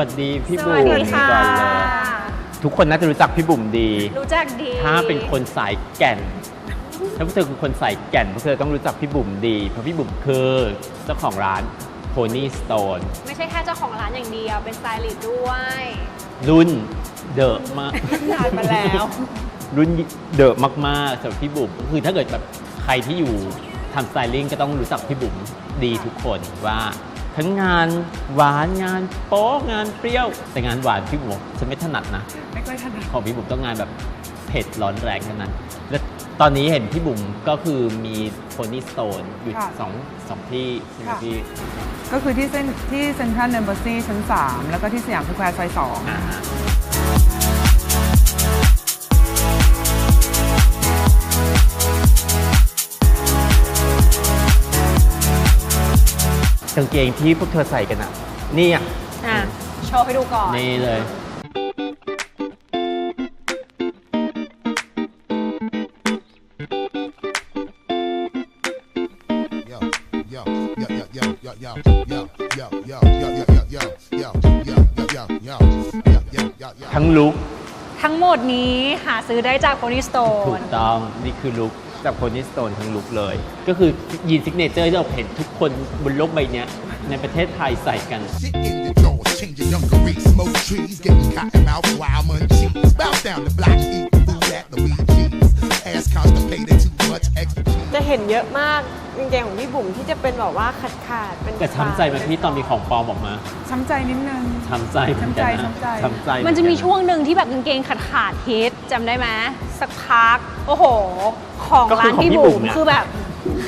สวัสดีพี่สบุ๋วัสมดีค่ะก่อนเลยทุกคนน่าจะรู้จักพี่บุ๋มดี รู้จักดี ถ้าเป็นคนสายแก่น ถ้าพวกเธอคือคนสายแก่นพวกเธอต้องรู้จักพี่บุ๋มดี เพราะพี่บุ๋มคือเจ้าของร้าน Pony Stone ไม่ใช่แค่เจ้าของร้านอย่างเดียว เป็นสไตลิสต์ด้วย รุ่นเดอะมากนานมาแล้ว รุ่นเดอะมากๆสำหรับพี่บุ๋มก็คือถ้าเกิดแบบใครที่อยู่ทำสไตลิ่งก็ต้องรู้จักพี่บุ๋มดีทุกคนว่า ทั้งงานหวานงานโป๊ะงานเปรี้ยว แต่งานหวานพี่บุ๋มบอกฉันไม่ถนัดนะ ไม่ค่อยถนัดของพี่บุ๋มต้องงานแบบเผ็ดร้อนแรงเท่านั้น และตอนนี้เห็นพี่บุ๋มก็คือมีโพนี่สโตนอยู่ค่ะสองสองที่ใช่ไหมค่ะ พี่ก็คือที่เส้นที่เซ็นทรัลเนมเบอร์ซีชั้น 3 แล้วก็ที่สยามสแควร์ซอย อ่า กางเกงที่พวกเธอใส่กันอะ นี่อะโชว์ให้ดูก่อน นี่เลย ทั้งลุกทั้งหมดนี้หาซื้อได้จากโพนิสโตนถูกต้อง นี่คือลุก จากโคนิสโตนทั้งลุกเลย ก็คือยีนซิกเนเจอร์ที่เราเห็นทุกคนบนโลกใบนี้ในประเทศไทยใส่กัน too much extra cheese. จะเห็นเยอะมากกางเกงของพี่บุ๋มที่จะเป็นแบบว่าขาดขาดๆเป็นแต่ช้ำใจไหมพี่ตอนมีของปลอมออกมาๆช้ำใจนิดนึง ช้ำใจเหมือนกันนะช้ำใจช้ำใจเหมันจะมีกัช่วงหนึ่งที่แบบกางเกงขาดขาดๆฮิตจำได้ไหมสักพัก โอ้โห ของก็ร้าคือนของพี่พี่บุ๋บุ๋มมเนี่ย คือแบบ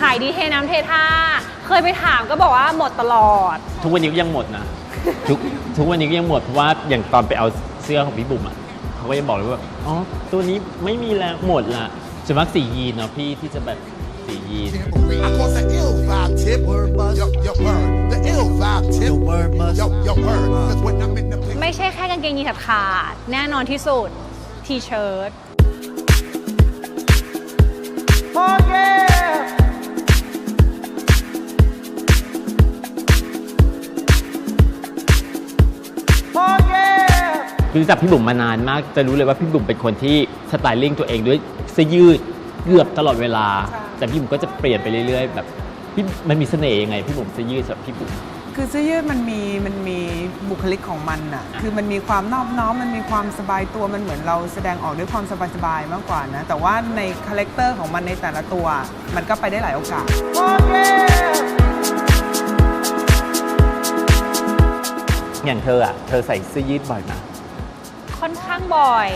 ขายดีเทน้ำเทท่า เคยไปถามก็บอกว่าหมดตลอด ทุกวันนี้ก็ยังหมดนะ ทุกทุกวันนี้ก็ยังหมดเพราะว่าอย่างตอนไปเอาเสื้อของพี่บุ๋มอะเขาก็ยังบอกเลยว่าอ๋อตัวนี้ไม่มีแล้วหมดละ ส่วนมากสียีนเนาะพี่ที่จะแบบสียีน Tambourine. I caught the ill vibe tip. Word buzz. Yo, yo, word. The ill vibe tip. Yo, word buzz. Yo, yo, word. Cause when I'm in the place. ไม่ใช่แค่กางเกงยีนขาดขาดๆแน่นอนที่สุด ทีเชิ้ต รู้จักพี่บุ๋มมานานมาก จะรู้เลยว่าพี่บุ๋มเป็นคนที่สไตลิ่งตัวเองด้วยเสื้อยืดเกือบตลอดเวลาใช่แต่พี่บุ๋มก็จะเปลี่ยนไปเรื่อยๆ แบบพี่มันมีเสน่ห์ยังไงพี่บุ๋มเสื้อยืดสำหรับพี่บุ๋มคือเสื้อยืดมันมีมันมีบุคลิกของมันน่ะคือมันมีความนอบน้อมมันมีความสบายตัวมันเหมือนเราแสดงออกด้วยความสบายสบายๆมากกว่านะ แต่ว่าในคาแรคเตอร์ของมันในแต่ละตัว มันก็ไปได้หลายโอกาสอย่างเธออะเธอใส่เสื้อยืดบ่อยนะ ค่อนข้างบ่อย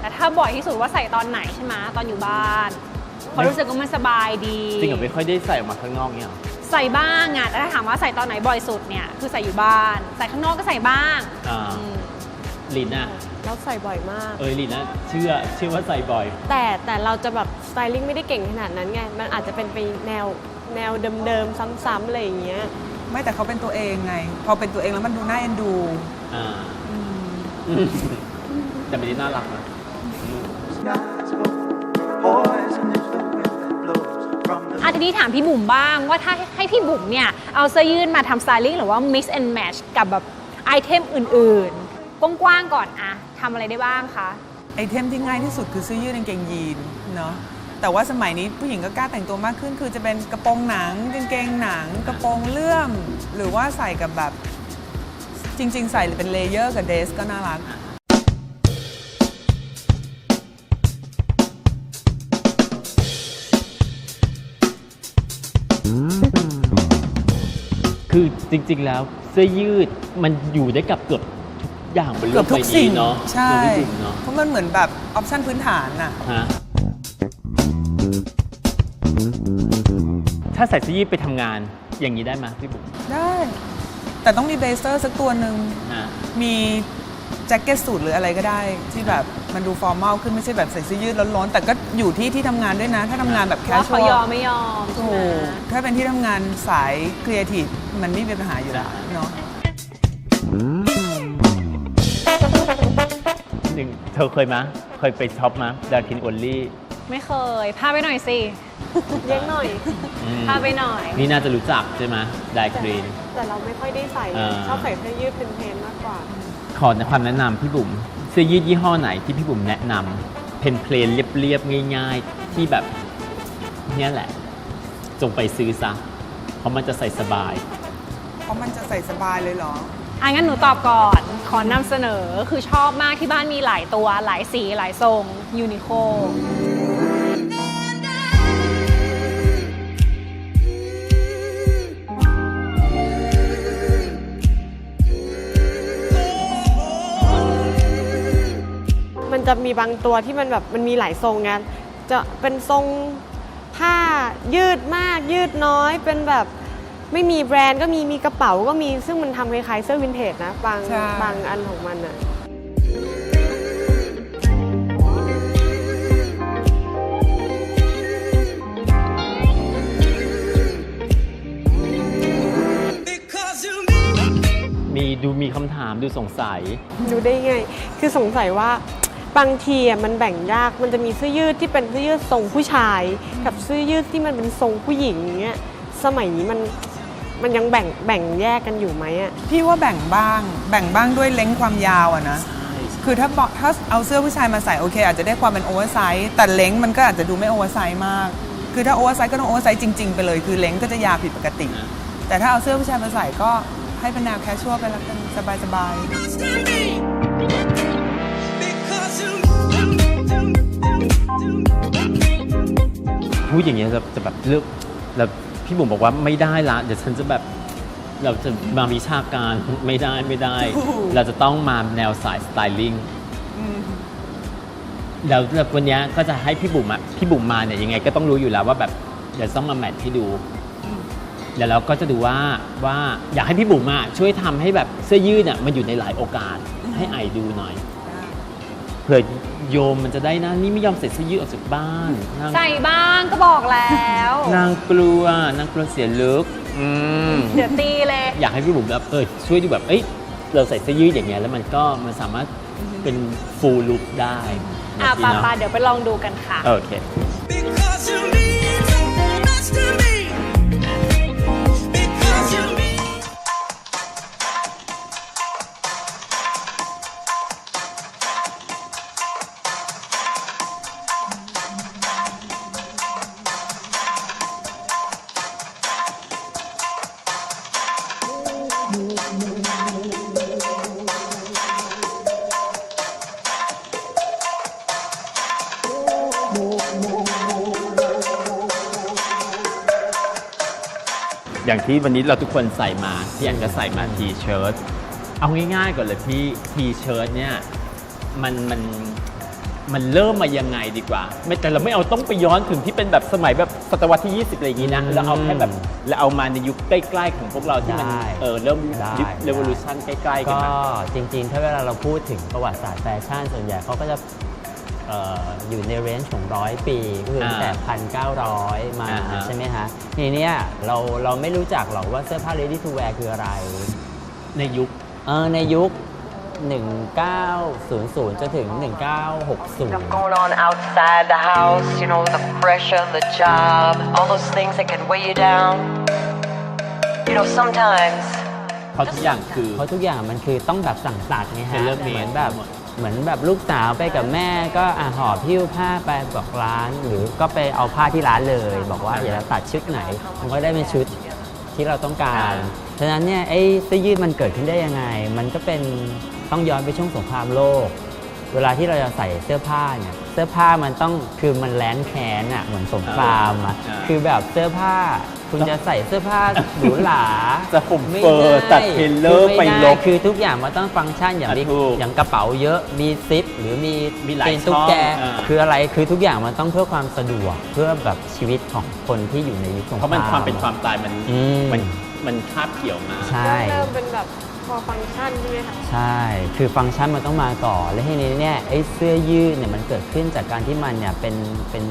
แต่ถ้าบ่อยที่สุดว่าใส่ตอนไหนใช่ไหมตอนอยู่บ้านเพราะรู้สึกว่ามันสบายดี จริงเหรอไม่ค่อยได้ใส่ออกมาข้างนอกเนี่ยหรอใส่บ้างอะแต่ถ้าถามว่าใส่ตอนไหนบ่อยสุดเนี่ยคือใส่อยู่บ้าน ใส่ข้างนอกก็ใส่บ้างอ่าอืมลินอะเราใส่บ่อยมาก เอยลินอะเชื่อเชื่อว่าใส่บ่อย แต่แต่เราจะแบบสไตลิ่งไม่ได้เก่งขนาดนั้นไง มันอาจจะเป็นไปแนวแนวเดิมๆซ้ำๆอะไรอย่างเงี้ย ไม่แต่เขาเป็นตัวเองไง พอเป็นตัวเองแล้วมันดูน่าเอ็นดู อ่า แต่ไม่ได้น่ารักนะ อาทีนี้ถามพี่บุ๋มบ้างว่าถ้าให้พี่บุ๋มเนี่ยเอาเสื้อยืดมาทำสไตลิ่งหรือว่า mix and match กับแบบไอเทมอื่นๆ กว้างๆก่อนอะทำอะไรได้บ้างคะ ไอเทมที่ง่ายที่สุดคือเสื้อยืดกางเกงยีนเนาะแต่ว่าสมัยนี้ผู้หญิงก็กล้าแต่งตัวมากขึ้น คือจะเป็นกระโปรงหนังกางเกงหนัง กระโปรงเลื่อม หรือว่าใส่กับแบบจริง ๆ ใส่เป็นเลเยอร์กับเดรสก็น่ารัก คือจริง ๆ แล้วเสื้อยืดมันอยู่ได้กับเกือบทุกอย่างบนโลเกือกบใบทุกสิ่นี้งเนาะใช่ เกือบทุกสิ่งเนาะเพราะมันเหมือนแบบออปชั่นพื้นฐานน่ะ ฮะถ้าใส่เสื้อยืดไปทำงานอย่างนี้ได้ไหมพี่บุ๋มได้ แต่ต้องมีเบเซอร์สักตัวหนึ่งฮะมี แจ็คเก็ตสูทหรืออะไรก็ได้ที่แบบมันดูฟอร์มอลขึ้นไม่ใช่แบบใส่เสื้อยืดร้อนๆแต่ก็อยู่ที่ที่ทำงานด้วยนะ ถ้าทำงานแบบแคชว่าชเขาวลยอมไม่ยอมใช่ถูไหมกถ้าเป็นที่ทำงานสายครีเอทีฟมันไม่มีปัญหาอยู่แล้วเนาะ หนึ่งเธอเคยไหมเคยไปช็อปไหมดาคินออลลี่ไม่เคย พาไปหน่อยสิ เลี้ยงหน่อย อืมพาไปหน่อย นี่น่าจะรู้จักใช่ไหมไดกรีนแต่เราไม่ค่อยได้ใส่อ่า ชอบใส่เสื้อยืดเป็นเพลนมากกว่า ขอความแนะนำพี่บุ๋มเสื้อยืดยี่ห้อไหนที่พี่บุ๋มแนะนำเพนเพลนเรียบๆง่าย ๆ ที่แบบเนี่ยแหละ จงไปซื้อซะ เพราะมันจะใส่สบาย เพราะมันจะใส่สบายเลยเหรอ อะงั้นหนูตอบก่อน ขอนำเสนอคือชอบมากที่บ้านมีหลายตัวหลายสีหลายทรงยูนิโค จะมีบางตัวที่มันแบบมันมีหลายทรงไงจะเป็นทรงผ้ายืดมากยืดน้อยเป็นแบบไม่มีแบรนด์ก็มีมีกระเป๋าก็มีซึ่งมันทำคล้ายๆเสื้อวินเทจนะบางใช่ บางอันของมันอะมีดูมีคำถามดูสงสัย ดูได้ไง คือสงสัยว่า บางทีอะมันแบ่งยากมันจะมีเสื้อยืดที่เป็นเสื้อยืดทรงผู้ชาย กับเสื้อยืดที่มันเป็นทรงผู้หญิงอย่างเงี้ยสมัยนี้มันมันยังแบ่งแบ่งแยกกันอยู่ไหมอะพี่ว่าแบ่งบ้าง แบ่งบ้างด้วยเล้งความยาวอะนะ คือถ้าบอกถ้าเอาเสื้อผู้ชายมาใส่โอเค อาจจะได้ความเป็นโอเวอร์ไซส์แต่เล้งมันก็อาจจะดูไม่โอเวอร์ไซส์มาก คือถ้าโอเวอร์ไซส์ก็ต้องโอเวอร์ไซส์จริง ๆ ไปเลย คือเล้งก็จะยาวผิดปกติ แต่ถ้าเอาเสื้อผู้ชายมาใส่ก็ให้เป็นแนวแคชชวลไปละกันสบายๆ พูดอย่างเงี้ยจะจะแบบเลือกแล้วพี่บุ๋มบอกว่าไม่ได้ละเดี๋ยวฉันจะแบบเราจะมาวิชาการไม่ได้ไม่ได้ถูกเราจะต้องมาแนวสายสไตลิ่งแล้วแล้ววันเนี้ยก็จะให้พี่บุ๋มอะพี่บุ๋มมาเนี่ยยังไงก็ต้องรู้อยู่แล้วว่าแบบเดี๋ยวต้องมาแมทให้ดูเดี๋ยวเราก็จะดูว่าว่าอยากให้พี่บุ๋มอะช่วยทำให้แบบเสื้อยืดเนี่ยมันอยู่ในหลายโอกาสให้ไอดูหน่อย เผื่อโยมมันจะได้นะ นี่ไม่ยอมใส่เสื้อยืดออกจากบ้านนางใส่บ้างก็บอกแล้ว นางกลัวนางกลัวเสียลุกอืมเดี๋ยวตีเลย อยากให้พี่บุ๋มแบบเออช่วยดูแบบเอ้ยเราใส่เสื้อยืดอย่างเงี้ยแล้วมันก็มันสามารถเป็นฟูลลุคได้อะแบบปานี้ปาเนาะเดี๋ยวไปลองดูกันค่ะ โอเค Because you อย่างที่วันนี้เราทุกคนใส่มาพี่อันก็ใส่มาทีเชิ้ตเอาง่ายๆก่อนเลยพี่ทีเชิ้ตเนี่ยมันมันมันเริ่มมายังไงดีกว่า ไม่แต่เราไม่เอาต้องไปย้อนถึงที่เป็นแบบสมัยแบบศตวรรษที่ 20 อะไรอย่างนี้นะเราเอาแค่แบบเราเอามาในยุคใกล้ๆของพวกเราที่มันได้เออเริ่มได้ยุคเรวอลูชันใกล้ๆกันก็มา จริงๆ ถ้าเวลาเราพูดถึงประวัติศาสตร์แฟชั่นส่วนใหญ่เขาก็จะเอ่ออยู่ในเรนจ์ของร้อยปี ก็คือตั้งแต่พันเก้าร้อยมาอ่าฮะใช่ไหมฮะทีเนี้ยเราเราไม่รู้จักหรอกว่าเสื้อผ้า ready to wear คืออะไร ในยุคเออในยุค 1900 จนถึง 1960 stuff going on outside the house, you know, the pressure, the job, all those things that could weigh you down. You know, sometimes เพราะทุกอย่างคือเพราะทุกอย่างมันคือต้องแบบสั่งตัดไงฮะ Tailor made เหมือนแบบ เหมือนแบบลูกสาวไปกับแม่ก็อะหอบพิ้วผ้าไปบอกร้าน หรือก็ไปเอาผ้าที่ร้านเลย บอกว่าอยากจะตัดชุดไหน มันก็ได้เป็นชุดที่เราต้องการฉะนั้นเนี่ยไอ้เสื้อยืดมันเกิดขึ้นได้ยังไง มันก็เป็นต้องย้อนไปช่วงสงครามโลก เวลาที่เราจะใส่เสื้อผ้าเนี่ยเสื้อผ้ามันต้องคือมันแลนแคนอะเหมือนสงครามอะอ่าคือแบบเสื้อผ้า คุณจะใส่เสื้อผ้าหรูหราจะห่มไม่เฟอร์ได้ตัดเทรลเลอร์คือไปม่ด้ลบคือทุกอย่างมันต้องฟังก์ชันอย่างอะมีถูกอย่างกระเป๋าเยอะมีซิป หรือมีมีหลายเป็นตุ๊กแกช่องอ่าคืออะไรคือทุกอย่างมันต้องเพื่อความสะดวกเพื่อแบบชีวิตของคนที่อยู่ในยุคสงครามเพราะมันความเป็นความตายมันอืมมันมันคาบเกี่ยวมาใช่เริ่มเป็นแบบพอฟังก์ชันใช่ไหมคะใช่ คือฟังก์ชันมันต้องมาก่อน และทีนี้เนี่ยไอ้เสื้อยืดเนี่ยมันเกิดขึ้นจากการที่มันเนี่ยเป็นเป็น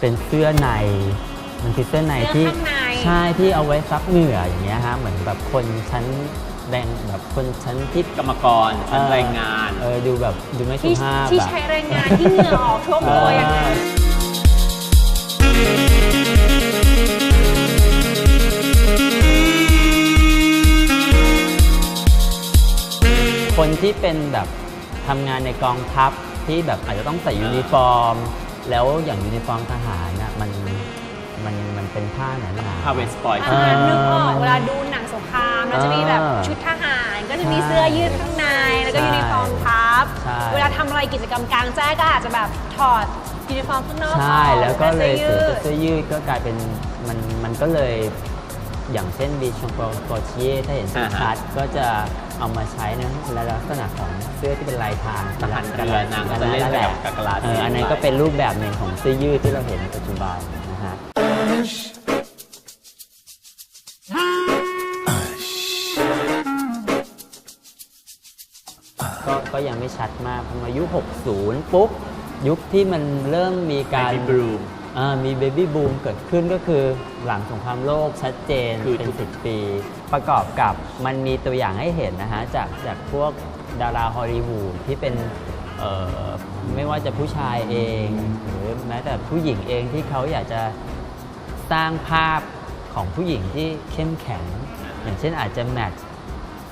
เป็นเสื้อใน มันคือเสื้อในที่ใช่ที่เอาไว้ซับเหงื่ออย่างเงี้ยฮะเหมือนแบบคนชั้นแรงแบบคนชั้นที่กรรมกรชั้นแรงงาน เออดูแบบดูไม่ชุ่ภาพที่อใช้แรงงานที่เหงื่อออกท่วมตัวอย่างนั้น คนที่เป็นแบบทำงานในกองทัพที่แบบอาจจะต้องใส่ยูนิฟอร์ม แล้วอย่างยูนิฟอร์มทหารนะมัน เป็นผ้าหนาหนาผ้าเวสปอยล์อ่านึกออกเวลาดูหนังสงครามมันจะมีแบบเออชุดทหาร ก็จะมีใช่เสื้อยืดข้างใน แล้วก็ใช่ยูนิฟอร์มทับ ใช่ เวลาทำอะไรกิจกรรมกลางแจ้งก็อาจจะแบบถอดยูนิฟอร์มข้างนอกใช่ออแล้วก็เลยสื้ถืออเสื้อยืดก็กลายเป็นมันมันก็เลยอย่างเช่นบีชงโกเชียถ้าเห็นอ่าฮะ ชัดๆก็จะเอามาใช้ในลักษณะของเสื้อที่เป็นลายทางทหารเรือนางก็จะเล่นแหละกับกะลาเอออันนั้นก็เป็นรูปแบบหนึ่งของเสื้อยืดที่เราเห็นในปัจจุบัน นะฮะก็ก็ยังไม่ชัดมากพอมายุค 60 ปุ๊บ ยุคที่มันเริ่มมีการ Baby boom อ่ามีเบบี้บูมเกิดขึ้นก็คือหลังสงครามโลกชัดเจนคือเป็นทุกสิบปี ประกอบกับมันมีตัวอย่างให้เห็นนะฮะ จากจากพวกดาราฮอลลีวูดที่เป็นเอ่อไม่ว่าจะผู้ชายเอง หรือแม้แต่ผู้หญิงเองที่เขาอยากจะ สร้างภาพของผู้หญิงที่เข้มแข็ง อย่างเช่นอาจจะแมทช์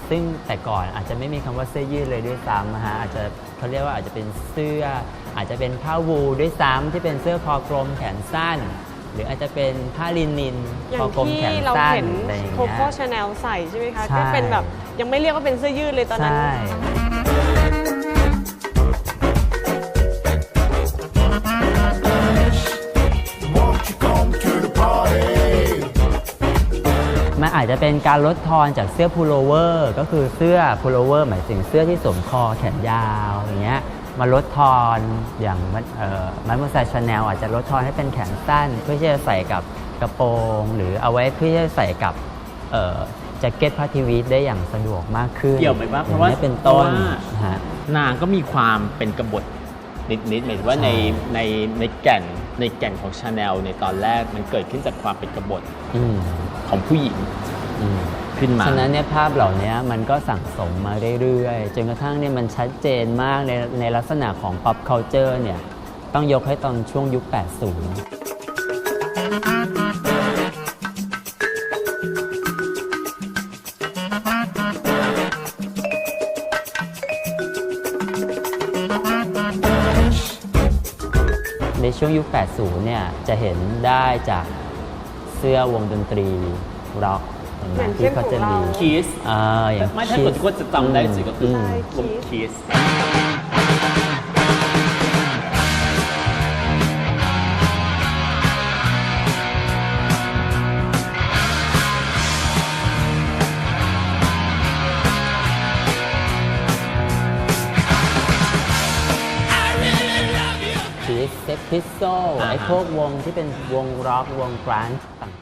ซึ่งแต่ก่อนอาจจะไม่มีคำว่าเสื้อยืดเลยด้วยซ้ำนะฮะอาจจะเขาเรียกว่าอาจจะเป็นเสื้อ อาจจะเป็นผ้าวูลด้วยซ้ำที่เป็นเสื้อคอกลมแขนสั้น หรืออาจจะเป็นผ้าลินินอย่าคองกลมที่แขนเราสั้นเห็นอะไรอย่างโคเงี้ยโค่ชาแนลใส่ใช่ไหมคะใช่ก็เป็นแบบยังไม่เรียกว่าเป็นเสื้อยืดเลยตอนนั้น อาจจะเป็นการลดทอนจากเสื้อพูโลเวอร์ก็คือเสื้อพูโลเวอร์หมายถึงเสื้อที่สวมคอแขนยาวอย่างเงี้ยมาลดทอนอย่างมันเอ่อมันมอสชาแนลอาจจะลดทอนให้เป็นแขนสั้น เพื่อที่จะใส่กับกระโปรง หรือเอาไว้เพื่อที่จะใส่กับเอ่อแจ็คเก็ตพาทีวีทได้อย่างสะดวกมากขึ้นเกี่ยวไหมว่าเพอย่าราะงว่านี้ยเป็นต้นเพราะว่านะฮะนางก็มีความเป็นกบฏนิดๆหมายถึงว่าในใช่ในในแก่นในแก่นของชาแนลในตอนแรกมันเกิดขึ้นจากความเป็นกบฏอืมของผู้หญิงอืม ขึ้นมา ฉะนั้นเนี่ยภาพเหล่านี้มันก็สั่งสมมาเรื่อยๆ จนกระทั่งเนี่ยมันชัดเจนมากในในลักษณะของ pop culture เนี่ยต้องยกให้ตอนช่วงยุค 80ในช่วงยุค 80 เนี่ย จะเห็นได้จากเสื้อวงดนตรีร็อก เห็นไหมเหมือนที่เขาจะมีเข้มของเราคิสอ่าอย่างไม่ถ้าคนก็จะจำได้สิก็คือมวงคิสพีซเซ็กพิซโซอ่าฮะไอ้พวกวงที่เป็นวงร็อกวงกรานช์ต่าง